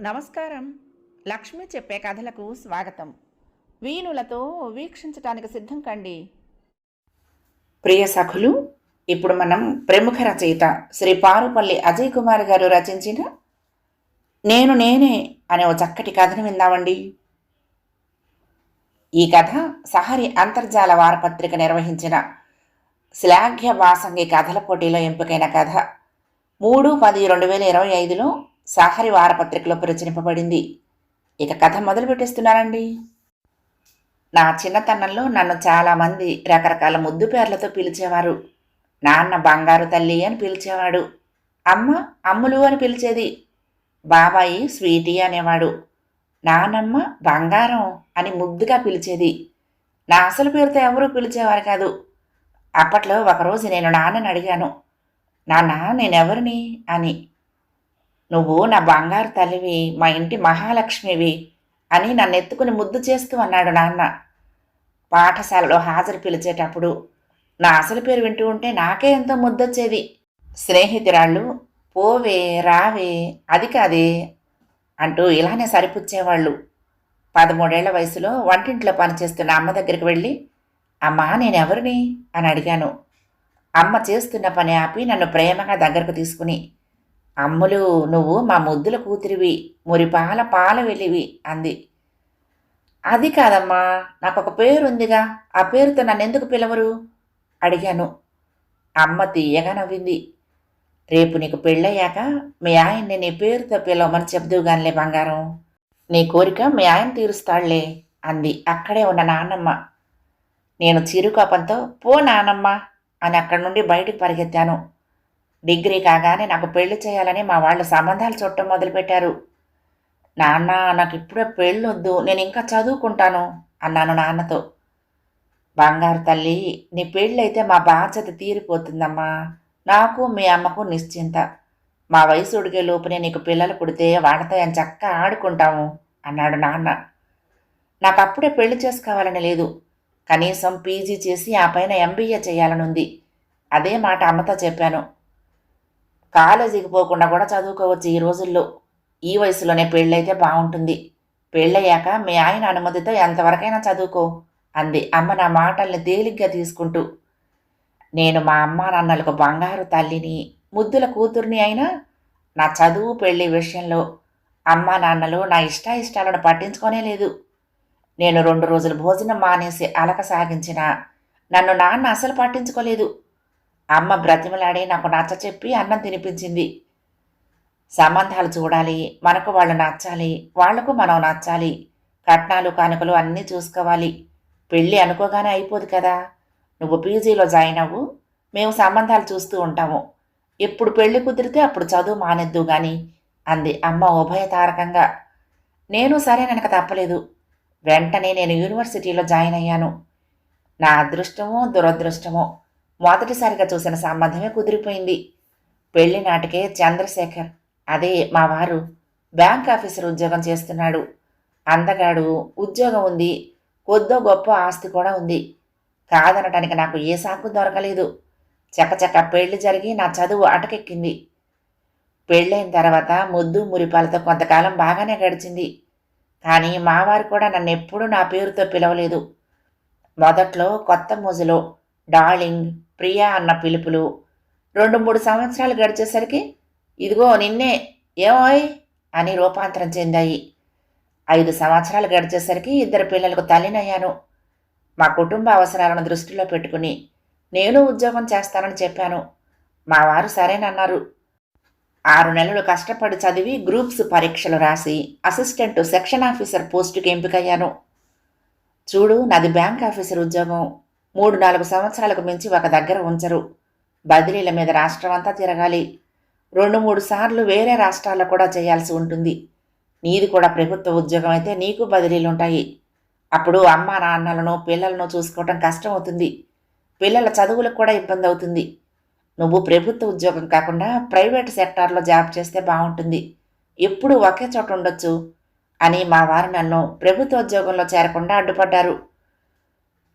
నమస్కారం. లక్ష్మి చెప్పే కథలకు స్వాగతం. వీణులతో వీక్షించటానికి సిద్ధం కండి. ప్రియ సఖులు ఇప్పుడు మనం ప్రముఖ రచయిత శ్రీ పారుపల్లి అజయ్ కుమార్ గారు రచించిన నేను నేనే అనే ఓ చక్కటి కథను విందామండి. ఈ కథ సహరి అంతర్జాల వారపత్రిక నిర్వహించిన శ్లాఘ్య వాసంగి కథల పోటీలో ఎంపికైన కథ. మూడు పది రెండు వేల ఇరవై ఐదులో సహరి వారపత్రికలో ప్రచురింపబడింది. ఇక కథ మొదలు పెట్టేస్తున్నానండి. నా చిన్నతనంలో నన్ను చాలామంది రకరకాల ముద్దు పేర్లతో పిలిచేవారు. నాన్న బంగారు తల్లి అని పిలిచేవాడు. అమ్మ అమ్ములు అని పిలిచేది. బాబాయి స్వీటీ అనేవాడు. నానమ్మ బంగారం అని ముద్దుగా పిలిచేది. నా అసలు పేరుతో ఎవరూ పిలిచేవారు కాదు. అప్పట్లో ఒకరోజు నేను నాన్నని అడిగాను నాన్న నేనెవరిని? అని. నువ్వు నా బంగారు తల్లివి మా ఇంటి మహాలక్ష్మివి అని నన్ను ఎత్తుకుని ముద్దు చేస్తూ అన్నాడు నాన్న. పాఠశాలలో హాజరు పిలిచేటప్పుడు నా అసలు పేరు వింటూ ఉంటే నాకే ఎంతో ముద్దొచ్చేది. స్నేహితురాళ్ళు పోవే రావే అది కాదే అంటూ ఇలానే సరిపుచ్చేవాళ్ళు. పదమూడేళ్ళ వయసులో వంటింట్లో పనిచేస్తున్న అమ్మ దగ్గరికి వెళ్ళి అమ్మా నేనెవరిని? అని అడిగాను. అమ్మ చేస్తున్న పని ఆపి నన్ను ప్రేమగా దగ్గరకు తీసుకుని అమ్ములు నువ్వు మా ముద్దుల కూతురివి మురిపాల పాల వెళ్ళివి అంది. అది కాదమ్మా నాకు ఒక పేరు ఉందిగా ఆ పేరుతో నన్ను ఎందుకు పిలవరు? అడిగాను. అమ్మ తీయగా నవ్వింది. రేపు నీకు పెళ్ళయ్యాక మీ ఆయన్ని నీ పేరుతో పిలవమని చెప్దువుగానిలే బంగారం. నీ కోరిక మీ ఆయన తీరుస్తాడులే అంది. అక్కడే ఉన్న నాన్నమ్మ. నేను చిరుకోపంతో పో నానమ్మ అని అక్కడి నుండి బయటికి పరిగెత్తాను. డిగ్రీ కాగానే నాకు పెళ్ళి చేయాలని మా వాళ్ళు సంబంధాలు చూడటం మొదలుపెట్టారు. నాన్న నాకు ఇప్పుడే పెళ్ళొద్దు నేను ఇంకా చదువుకుంటాను అన్నాను నాన్నతో. బంగారు తల్లి నీ పెళ్ళైతే మా బాధ్యత తీరిపోతుందమ్మా. నాకు మీ అమ్మకు నిశ్చింత. మా వయసు ఉడిగే లోపునే నీకు పిల్లలు పుడితే వాడతాయని చక్క ఆడుకుంటాము అన్నాడు నాన్న. నాకు అప్పుడే పెళ్ళి చేసుకోవాలని లేదు. కనీసం పీజీ చేసి ఆ పైన ఎంబీఏ చేయాలనుంది. అదే మాట అమ్మతో చెప్పాను. కాలేజీకి పోకుండా కూడా చదువుకోవచ్చు ఈ రోజుల్లో. ఈ వయసులోనే పెళ్ళైతే బాగుంటుంది పెళ్ళయ్యాక మీ ఆయన అనుమతితో ఎంతవరకైనా చదువుకో అంది. అమ్మ నా మాటల్ని తేలిగ్గా తీసుకుంటూ నేను మా అమ్మ నాన్నలకు బంగారు తల్లిని ముద్దుల కూతుర్ని అయినా నా చదువు పెళ్ళి విషయంలో అమ్మ నాన్నలు నా ఇష్టాయిష్టాలను పట్టించుకోనే లేదు నేను రెండు రోజులు భోజనం మానేసి అలక సాగించిన నన్ను నాన్న అసలు పట్టించుకోలేదు. అమ్మ బ్రతిమలాడి నాకు నచ్చ చెప్పి అన్నం తినిపించింది. సంబంధాలు చూడాలి మనకు వాళ్ళు నచ్చాలి వాళ్ళకు మనం నచ్చాలి కట్నాలు కానుకలు అన్నీ చూసుకోవాలి. పెళ్ళి అనుకోగానే అయిపోదు కదా. నువ్వు పీజీలో జాయిన్ అవ్వు మేము సంబంధాలు చూస్తూ ఉంటాము. ఎప్పుడు పెళ్ళి కుదిరితే అప్పుడు చదువు మానేద్దు గాని అంది అమ్మ ఉభయతారకంగా. నేను సరే సరేననక తప్పలేదు. వెంటనే నేను యూనివర్సిటీలో జాయిన్ అయ్యాను. నా అదృష్టమో దురదృష్టమో మొదటిసారిగా చూసిన సంబంధమే కుదిరిపోయింది. పెళ్ళి నాటికే చంద్రశేఖర్ అదే మా వారు బ్యాంక్ ఆఫీసర్ ఉద్యోగం చేస్తున్నాడు. అందగాడు ఉద్యోగం ఉంది కొద్దో గొప్ప ఆస్తి కూడా ఉంది. కాదనటానికి నాకు ఏ సాకు దొరకలేదు. చకచక పెళ్ళి జరిగి నా చదువు అటకెక్కింది. పెళ్ళైన తర్వాత ముద్దు మురిపాలతో కొంతకాలం బాగానే గడిచింది. కానీ మావారు కూడా నన్ను ఎప్పుడూ నా పేరుతో పిలవలేదు. మొదట్లో కొత్త మోజులో డార్లింగ్ ప్రియా అన్న పిలుపులు. రెండు మూడు సంవత్సరాలు గడిచేసరికి ఇదిగో నిన్నే ఏమోయ్ అని రూపాంతరం చెందాయి. ఐదు సంవత్సరాలు గడిచేసరికి ఇద్దరు పిల్లలకు తల్లినయ్యాను. మా కుటుంబ అవసరాలను దృష్టిలో పెట్టుకుని నేను ఉద్యోగం చేస్తానని చెప్పాను. మా వారు సరేనన్నారు. ఆరు నెలలు కష్టపడి చదివి గ్రూప్స్ పరీక్షలు రాసి అసిస్టెంట్ సెక్షన్ ఆఫీసర్ పోస్టుకి ఎంపికయ్యాను. చూడు నాది బ్యాంక్ ఆఫీసర్ ఉద్యోగం. మూడు నాలుగు సంవత్సరాలకు మించి ఒక దగ్గర ఉంచరు. బదిలీల మీద రాష్ట్రం అంతా తిరగాలి. రెండు మూడు సార్లు వేరే రాష్ట్రాల్లో కూడా చేయాల్సి ఉంటుంది. నీది కూడా ప్రభుత్వ ఉద్యోగం అయితే నీకు బదిలీలు ఉంటాయి అప్పుడు అమ్మ నాన్నలను పిల్లలను చూసుకోవటం కష్టం అవుతుంది పిల్లల చదువులకు కూడా ఇబ్బంది అవుతుంది నువ్వు ప్రభుత్వ ఉద్యోగం కాకుండా ప్రైవేట్ సెక్టార్లో జాబ్ చేస్తే బాగుంటుంది ఎప్పుడు ఒకే చోట ఉండొచ్చు అని మా వారు నన్ను ప్రభుత్వ ఉద్యోగంలో చేరకుండా అడ్డుపడ్డారు.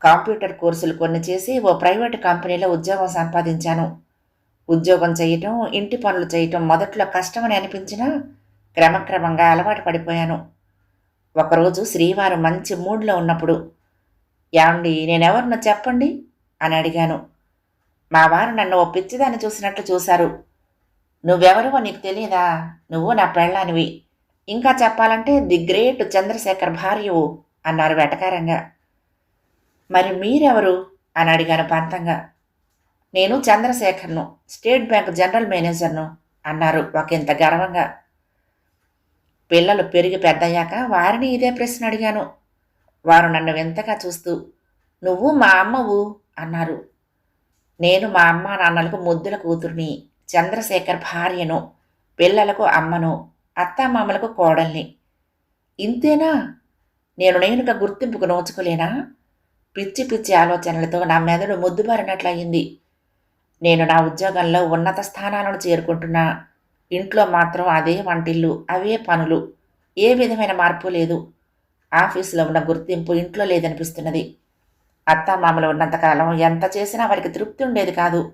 కంప్యూటర్ కోర్సులు కొన్ని చేసి ఓ ప్రైవేట్ కంపెనీలో ఉద్యోగం సంపాదించాను. ఉద్యోగం చేయటం ఇంటి పనులు చేయటం మొదట్లో కష్టమని అనిపించినా క్రమక్రమంగా అలవాటు పడిపోయాను. ఒకరోజు శ్రీవారు మంచి మూడ్లో ఉన్నప్పుడు ఏమండి నేనెవరినో చెప్పండి అని అడిగాను. మా వారు నన్ను ఓ పిచ్చిదాన్ని చూసినట్లు చూశారు. నువ్వెవరువో నీకు తెలియదా నువ్వు నా పెళ్ళానివి. ఇంకా చెప్పాలంటే ది గ్రేట్ చంద్రశేఖర్ భార్యవు అన్నారు వెటకారంగా. మరి మీరెవరు? అని అడిగాను పంతంగా. నేను చంద్రశేఖర్ను స్టేట్ బ్యాంక్ జనరల్ మేనేజర్ను అన్నారు ఒకంత గర్వంగా. పిల్లలు పెరిగి పెద్దయ్యాక వారిని ఇదే ప్రశ్న అడిగాను. వారు నన్ను వింతగా చూస్తూ నువ్వు మా అమ్మవు? అన్నారు. నేను మా అమ్మ నాన్నలకు ముద్దుల కూతుర్ని చంద్రశేఖర్ భార్యను పిల్లలకు అమ్మను అత్తామామలకు కోడల్ని. ఇంతేనా? నేను నేనుగా గుర్తింపుకు నోచుకోలేనా? పిచ్చి పిచ్చి ఆలోచనలతో నా మెదడు ముద్దుబారినట్లయింది. నేను నా ఉద్యోగంలో ఉన్నత స్థానాలను చేరుకుంటున్నా. ఇంట్లో మాత్రం అదే వంటిల్లు అవే పనులు. ఏ విధమైన మార్పు లేదు. ఆఫీసులో ఉన్న గుర్తింపు ఇంట్లో లేదనిపిస్తున్నది. అత్తామామలు ఉన్నంతకాలం ఎంత చేసినా వారికి తృప్తి ఉండేది కాదు.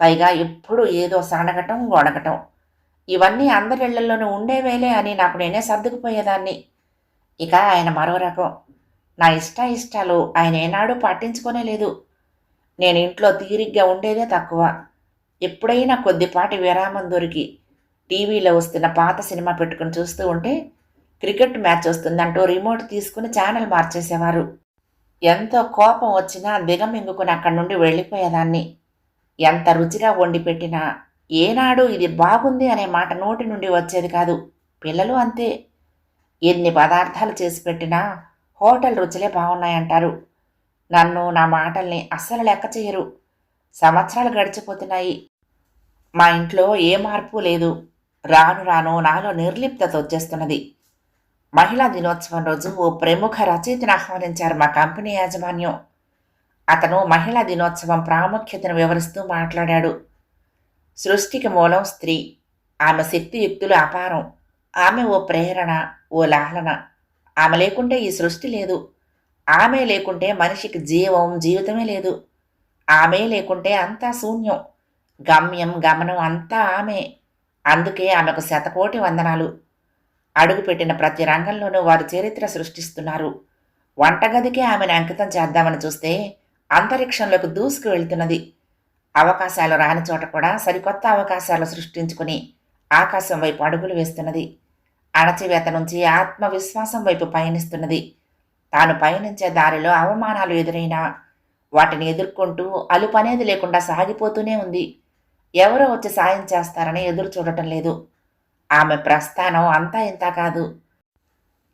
పైగా ఎప్పుడు ఏదో సనగటం గొడగటం ఇవన్నీ అందరిళ్ళలోనూ ఉండేవేలే అని నాకు నేనే సర్దుకుపోయేదాన్ని. ఇక ఆయన మరో రకం. నా ఇష్ట ఇష్టాలు ఆయన ఏనాడూ పట్టించుకోనే లేదు. నేను ఇంట్లో తీరిగ్గా ఉండేదే తక్కువ. ఎప్పుడైనా కొద్దిపాటి విరామం దొరికి టీవీలో వస్తున్న పాత సినిమా పెట్టుకుని చూస్తూ ఉంటే క్రికెట్ మ్యాచ్ వస్తుందంటూ రిమోట్ తీసుకుని ఛానల్ మార్చేసేవారు. ఎంతో కోపం వచ్చినా దిగమింగుకుని అక్కడి నుండి వెళ్ళిపోయేదాన్ని? ఎంత రుచిగా వండి పెట్టినా ఏనాడు ఇది బాగుంది అనే మాట నోటి నుండి వచ్చేది కాదు. పిల్లలు అంతే. ఎన్ని పదార్థాలు చేసి పెట్టినా హోటల్ రుచులే బాగున్నాయంటారు. నన్ను నా మాటల్ని అస్సలు లెక్క చేయరు. సంవత్సరాలు గడిచిపోతున్నాయి. మా ఇంట్లో ఏ మార్పు లేదు. రాను రాను నాలో నిర్లిప్తత వచ్చేస్తున్నది. మహిళా దినోత్సవం రోజు ఓ ప్రముఖ రచయితను ఆహ్వానించారు మా కంపెనీ యాజమాన్యం. అతను మహిళా దినోత్సవం ప్రాముఖ్యతను వివరిస్తూ మాట్లాడాడు. సృష్టికి మూలం స్త్రీ. ఆమె శక్తియుక్తులు అపారం. ఆమె ఓ ప్రేరణ ఓ లాలన ఆమె లేకుంటే ఈ సృష్టి లేదు. ఆమె లేకుంటే మనిషికి జీవం జీవితమే లేదు. ఆమె లేకుంటే అంతా శూన్యం. గమ్యం గమనం అంతా ఆమె. అందుకే ఆమెకు శతకోటి వందనాలు. అడుగుపెట్టిన ప్రతి రంగంలోనూ వారు చరిత్ర సృష్టిస్తున్నారు. వంటగదికే ఆమెను అంకితం చేద్దామని చూస్తే అంతరిక్షంలోకి దూసుకు వెళ్తున్నది. అవకాశాలు రాని చోట కూడా సరికొత్త అవకాశాలు సృష్టించుకుని ఆకాశం వైపు అడుగులు వేస్తున్నది. అణచివేత నుంచి ఆత్మవిశ్వాసం వైపు పయనిస్తున్నది. తాను పయనించే దారిలో అవమానాలు ఎదురైనా వాటిని ఎదుర్కొంటూ అలుపనేది లేకుండా సాగిపోతూనే ఉంది. ఎవరో వచ్చి సాయం చేస్తారని ఎదురు చూడటం లేదు. ఆమె ప్రస్థానం అంతా ఇంత కాదు.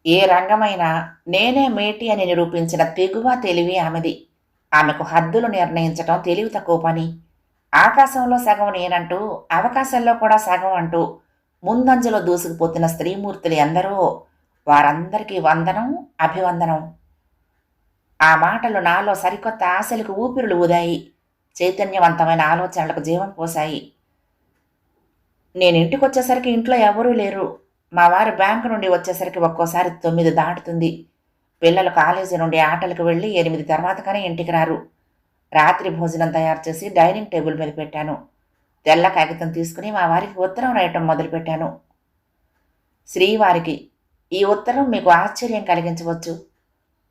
ఏ రంగమైనా నేనే మేటి అని నిరూపించిన తెగువ తెలివి ఆమెది. ఆమెకు హద్దులు నిర్ణయించటం తెలివి తక్కువ పని. ఆకాశంలో సగం నేనంటూ అవకాశంలో కూడా సగం అంటూ ముందంజలో దూసుకుపోతున్న స్త్రీమూర్తులు ఎందరో వారందరికీ వందనం అభివందనం. ఆ మాటలు నాలో సరికొత్త ఆశలకు ఊపిరులు ఊదాయి. చైతన్యవంతమైన ఆలోచనలకు జీవం పోశాయి నేను ఇంటికి వచ్చేసరికి ఇంట్లో ఎవరూ లేరు. మా వారు బ్యాంకు నుండి వచ్చేసరికి ఒక్కోసారి తొమ్మిది దాటుతుంది. పిల్లలు కాలేజీ నుండి ఆటలకు వెళ్ళి ఎనిమిది తర్వాత కానీ ఇంటికి రారు. రాత్రి భోజనం తయారు చేసి డైనింగ్ టేబుల్ మీద పెట్టాను. తెల్ల కాగితం తీసుకుని మా వారికి ఉత్తరం రాయటం మొదలుపెట్టాను. శ్రీవారికి ఈ ఉత్తరం మీకు ఆశ్చర్యం కలిగించవచ్చు.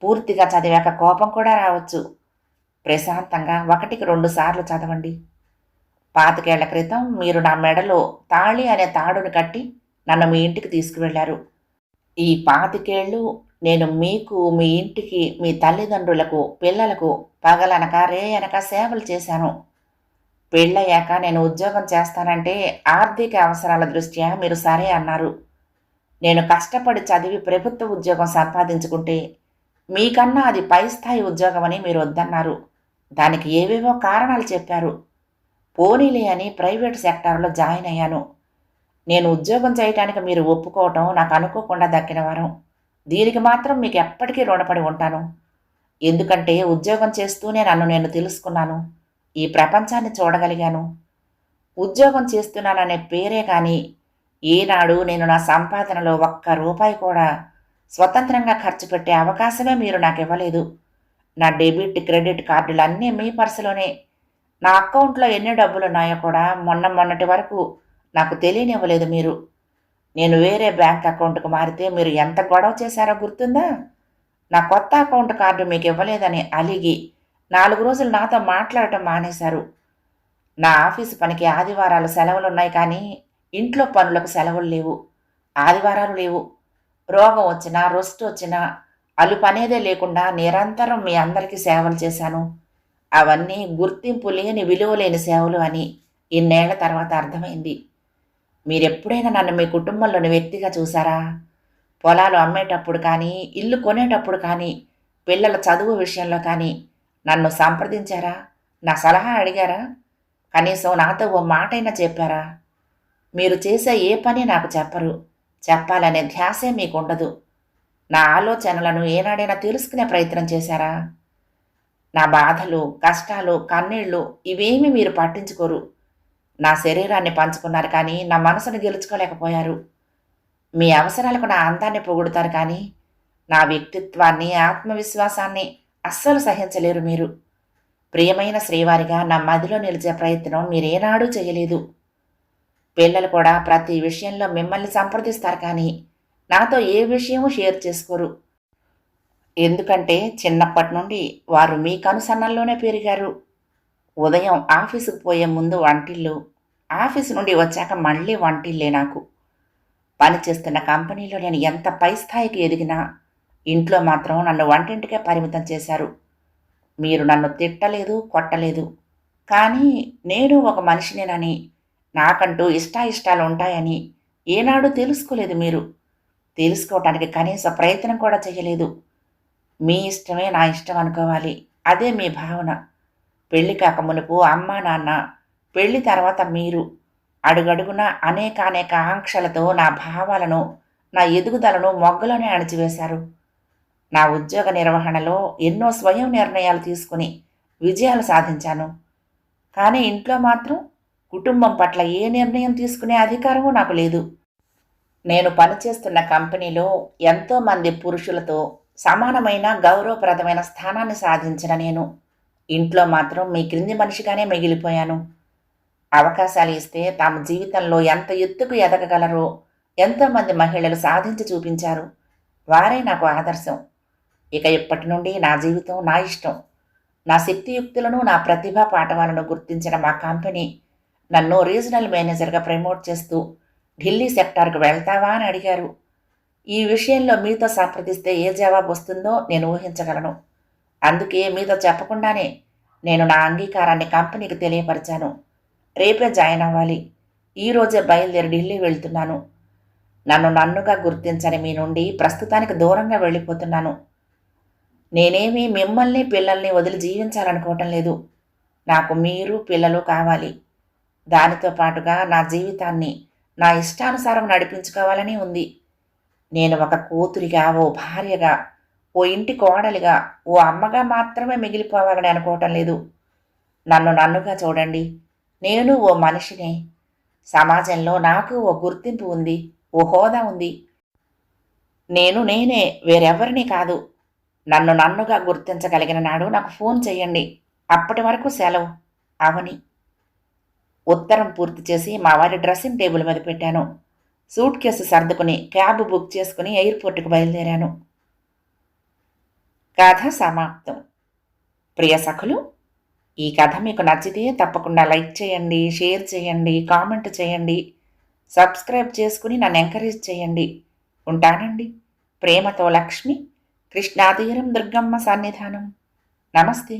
పూర్తిగా చదివాక కోపం కూడా రావచ్చు. ప్రశాంతంగా ఒకటికి రెండు సార్లు చదవండి. పాతికేళ్ళ క్రితం మీరు నా మెడలో తాళి అనే తాడును కట్టి నన్ను మీ ఇంటికి తీసుకువెళ్ళారు ఈ పాతికేళ్ళు నేను మీకు మీ ఇంటికి మీ తల్లిదండ్రులకు పిల్లలకు పగలనక రే అనక సేవలు చేశాను. పెళ్ళయ్యాక నేను ఉద్యోగం చేస్తానంటే ఆర్థిక అవసరాల దృష్ట్యా మీరు సరే అన్నారు. నేను కష్టపడి చదివి ప్రభుత్వ ఉద్యోగం సంపాదించుకుంటే మీకన్నా అది పై స్థాయి ఉద్యోగం అని మీరు వద్దన్నారు. దానికి ఏవేవో కారణాలు చెప్పారు. పోనీలే అని ప్రైవేట్ సెక్టార్లో జాయిన్ అయ్యాను. నేను ఉద్యోగం చేయటానికి మీరు ఒప్పుకోవటం నాకు అనుకోకుండా దక్కిన వరం. దీనికి మాత్రం మీకు ఎప్పటికీ రుణపడి ఉంటాను. ఎందుకంటే ఉద్యోగం చేస్తూనే నన్ను నేను తెలుసుకున్నాను. ఈ ప్రపంచాన్ని చూడగలిగాను. ఉద్యోగం చేస్తున్నాననే పేరే కానీ ఈనాడు నేను నా సంపాదనలో ఒక్క రూపాయి కూడా స్వతంత్రంగా ఖర్చు పెట్టే అవకాశమే మీరు నాకు ఇవ్వలేదు. నా డెబిట్ క్రెడిట్ కార్డులు అన్నీ మీ పర్సులోనే. నా అకౌంట్లో ఎన్ని డబ్బులు ఉన్నాయో కూడా మొన్న మొన్నటి వరకు నాకు తెలియనివ్వలేదు మీరు. నేను వేరే బ్యాంక్ అకౌంట్కు మారితే మీరు ఎంత గొడవ చేశారో గుర్తుందా? నా కొత్త అకౌంట్ కార్డు మీకు ఇవ్వలేదని అలిగి నాలుగు రోజులు నాతో మాట్లాడటం మానేశారు. నా ఆఫీసు పనికి ఆదివారాలు సెలవులు ఉన్నాయి కానీ ఇంట్లో పనులకు సెలవులు లేవు. ఆదివారాలు లేవు. రోగం వచ్చినా రొస్ట్ వచ్చినా అలుపనేదే లేకుండా నిరంతరం మీ అందరికీ సేవలు చేశాను. అవన్నీ గుర్తింపు లేని విలువ లేని సేవలు అని ఇన్నేళ్ళ తర్వాత అర్థమైంది. మీరెప్పుడైనా నన్ను మీ కుటుంబంలోని వ్యక్తిగా చూసారా? పొలాలు అమ్మేటప్పుడు కానీ ఇల్లు కొనేటప్పుడు కానీ పిల్లల చదువు విషయంలో కానీ నన్ను సంప్రదించారా? నా సలహా అడిగారా? కనీసం నాతో ఓ మాటైనా చెప్పారా? మీరు చేసే ఏ పని నాకు చెప్పరు. చెప్పాలనే ధ్యాసే మీకు ఉండదు నా ఆలోచనలను ఏనాడైనా తెలుసుకునే ప్రయత్నం చేశారా? నా బాధలు కష్టాలు కన్నీళ్ళు ఇవేమీ మీరు పట్టించుకోరు. నా శరీరాన్ని పంచుకున్నారు కానీ నా మనసును గెలుచుకోలేకపోయారు. మీ అవసరాలకు నా అందాన్ని పొగుడుతారు కానీ నా వ్యక్తిత్వాన్ని ఆత్మవిశ్వాసాన్ని అస్సలు సహించలేరు మీరు. ప్రియమైన శ్రీవారిగా నా మదిలో నిలిచే ప్రయత్నం మీరేనాడూ చేయలేదు. పిల్లలు కూడా ప్రతి విషయంలో మిమ్మల్ని సంప్రదిస్తారు కానీ నాతో ఏ విషయమూ షేర్ చేసుకోరు. ఎందుకంటే చిన్నప్పటి నుండి వారు మీ కనుసన్నల్లోనే పెరిగారు. ఉదయం ఆఫీసుకు పోయే ముందు వంటిల్లు ఆఫీసు నుండి వచ్చాక మళ్ళీ వంటిల్లే నాకు. పనిచేస్తున్న కంపెనీలో నేను ఎంత పై స్థాయికి ఎదిగినా ఇంట్లో మాత్రం నన్ను వంటింటికే పరిమితం చేశారు. మీరు నన్ను తిట్టలేదు కొట్టలేదు. కానీ నేను ఒక మనిషినేనని నాకంటూ ఇష్టాయిష్టాలు ఉంటాయని ఏనాడు తెలుసుకోలేదు మీరు. తెలుసుకోవటానికి కనీస ప్రయత్నం కూడా చేయలేదు. మీ ఇష్టమే నా ఇష్టం అనుకోవాలి. అదే మీ భావన. పెళ్ళి కాక మునుపు అమ్మా నాన్న పెళ్ళి తర్వాత మీరు అడుగడుగున అనేక అనేక ఆంక్షలతో నా భావాలను నా ఎదుగుదలను మొగ్గలోనే అణిచివేశారు. నా ఉద్యోగ నిర్వహణలో ఎన్నో స్వయం నిర్ణయాలు తీసుకుని విజయాలు సాధించాను. కానీ ఇంట్లో మాత్రం కుటుంబం పట్ల ఏ నిర్ణయం తీసుకునే అధికారము నాకు లేదు. నేను పనిచేస్తున్న కంపెనీలో ఎంతోమంది పురుషులతో సమానమైన గౌరవప్రదమైన స్థానాన్ని సాధించిన నేను. ఇంట్లో మాత్రం మీ క్రింది మనిషిగానే మిగిలిపోయాను. అవకాశాలు ఇస్తే తమ జీవితంలో ఎంత ఎత్తుకు ఎదగగలరో ఎంతోమంది మహిళలు సాధించి చూపించారు. వారే నాకు ఆదర్శం. ఇక ఇప్పటి నుండి నా జీవితం నా ఇష్టం. నా శక్తియుక్తులను నా ప్రతిభా పాఠవాలను గుర్తించిన మా కంపెనీ నన్ను రీజనల్ మేనేజర్గా ప్రమోట్ చేస్తూ ఢిల్లీ సెక్టార్కు వెళ్తావా అని అడిగారు. ఈ విషయంలో మీతో సంప్రదిస్తే ఏ జవాబు వస్తుందో నేను ఊహించగలను. అందుకే మీతో చెప్పకుండానే నేను నా అంగీకారాన్ని కంపెనీకి తెలియపరిచాను. రేపే జాయిన్ అవ్వాలి. ఈరోజే బయలుదేరి ఢిల్లీ వెళ్తున్నాను. నన్ను నన్నుగా గుర్తించని మీ నుండి ప్రస్తుతానికి దూరంగా వెళ్ళిపోతున్నాను. నేనేమీ మిమ్మల్ని పిల్లల్ని వదిలి జీవించాలనుకోవటం లేదు. నాకు మీరు పిల్లలు కావాలి. దానితో పాటుగా నా జీవితాన్ని నా ఇష్టానుసారం నడిపించుకోవాలని ఉంది. నేను ఒక కూతురిగా ఓ భార్యగా ఓ ఇంటి కోడలిగా ఓ అమ్మగా మాత్రమే మిగిలిపోవాలని అనుకోవటం లేదు. నన్ను నన్నుగా చూడండి. నేను ఓ మనిషినే. సమాజంలో నాకు ఓ గుర్తింపు ఉంది ఓ హోదా ఉంది. నేను నేనే వేరెవరిని కాదు. నన్ను నన్నుగా గుర్తించగలిగిన నాడు నాకు ఫోన్ చేయండి. అప్పటి వరకు సెలవు. అవని. ఉత్తరం పూర్తి చేసి మా వారి డ్రెస్సింగ్ టేబుల్ మీద పెట్టాను. సూట్ కేసు సర్దుకుని క్యాబ్ బుక్ చేసుకుని ఎయిర్పోర్ట్కి బయలుదేరాను. కథ సమాప్తం. ప్రియ సఖులు ఈ కథ మీకు నచ్చితే తప్పకుండా లైక్ చేయండి షేర్ చేయండి కామెంట్ చేయండి సబ్స్క్రైబ్ చేసుకుని నన్ను ఎంకరేజ్ చేయండి. ఉంటానండి. ప్రేమతో లక్ష్మి కృష్ణాతీరం దుర్గమ్మ సన్నిధానం. నమస్తే.